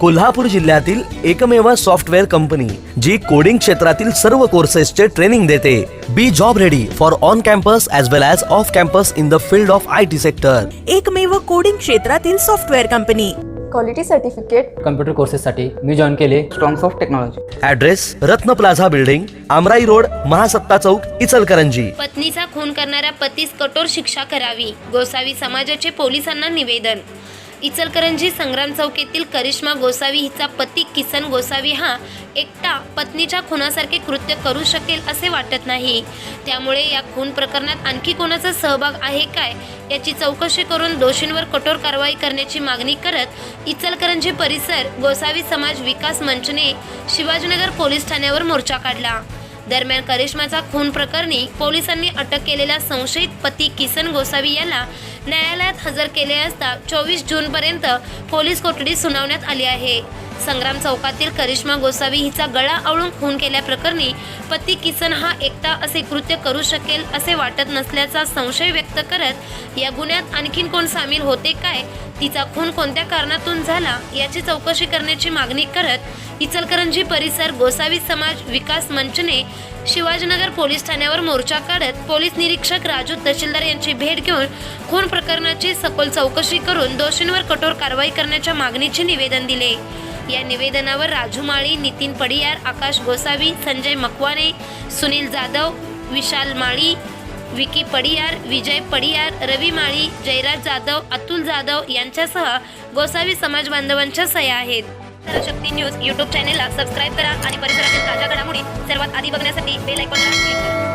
कोल्हापूर जिल्ह्यातील एकमेव software company जी coding क्षेत्रातील सर्व कोर्सेसचे ट्रेनिंग देते. Be job ready for on campus as well as off campus in the field of I T sector एकमेव coding क्षेत्रातील software company. Quality certificate computer कोर्सेससाठी मी join केले. Strongs of technology address Ratna plaza building Amrai road Mahasatta Chowk Ichalkaranji. पत्नीचा खून करणाऱ्या पतीस कठोर शिक्षा करावी. गोसावी समाजाचे पोलिसांना निवेदन. इचलकरंजी संग्राम चौक येथील करिश्मा गोसावी हिचा पती किसन गोसावी हा एकटा पत्नीच्या खुनासारखे कृत्य करू शकेल असे वाटत नाही. त्यामुळे या खून प्रकरणात आणखी कोणाचा सहभाग आहे काय याची चौकशी करून दोषींवर कठोर कारवाई करण्याची मागणी करत इचलकरंजी परिसर गोसावी समाज विकास मंचने शिवाजीनगर पोलीस ठाण्यावर मोर्चा काढला. दरम्यान करिश्माचा खून प्रकरणी पोलिसांनी अटक केलेल्या संशयित पती किसन गोसावी याला न्यायालयात हजर केले असता चोवीस जूनपर्यंत पोलीस कोठडी सुनावण्यात आली आहे. संग्राम चौकातील करिश्मा गोसावी हिचा गळा आवळून खून केल्याप्रकरणी पती किसन हा एकटा असे कृत्य करू शकेल असे वाटत नसल्याचा संशय व्यक्त करत या गुन्ह्यात आणखीन कोण सामील होते काय तिचा खून कोणत्या कारणातून झाला याची चौकशी करण्याची मागणी करत इचलकरंजी परिसर गोसावी समाज विकास मंचने शिवाजीनगर पोलीस ठाण्यावर मोर्चा काढत पोलीस निरीक्षक राजू तहसीलदार यांची भेट घेऊन खून प्रकरणाची सखोल चौकशी करून दोषींवर कठोर कारवाई करण्याच्या मागणीचे निवेदन दिले. या निवेदनावर राजू माळी नितीन पडियार आकाश गोसावी संजय मकवाने सुनील जाधव विशाल माळी विकी पडियार विजय पडियार रवी माळी जयराज जाधव अतुल जाधव यांच्यासह गोसावी समाज बांधवांच्या सह्या आहेत. शक्ती न्यूज यूट्यूब चॅनेलला सबस्क्राईब करा आणि परिसरातील ताज्या घडामोडी सर्वात आधी बघण्यासाठी बेल आयकॉनला क्लिक करा.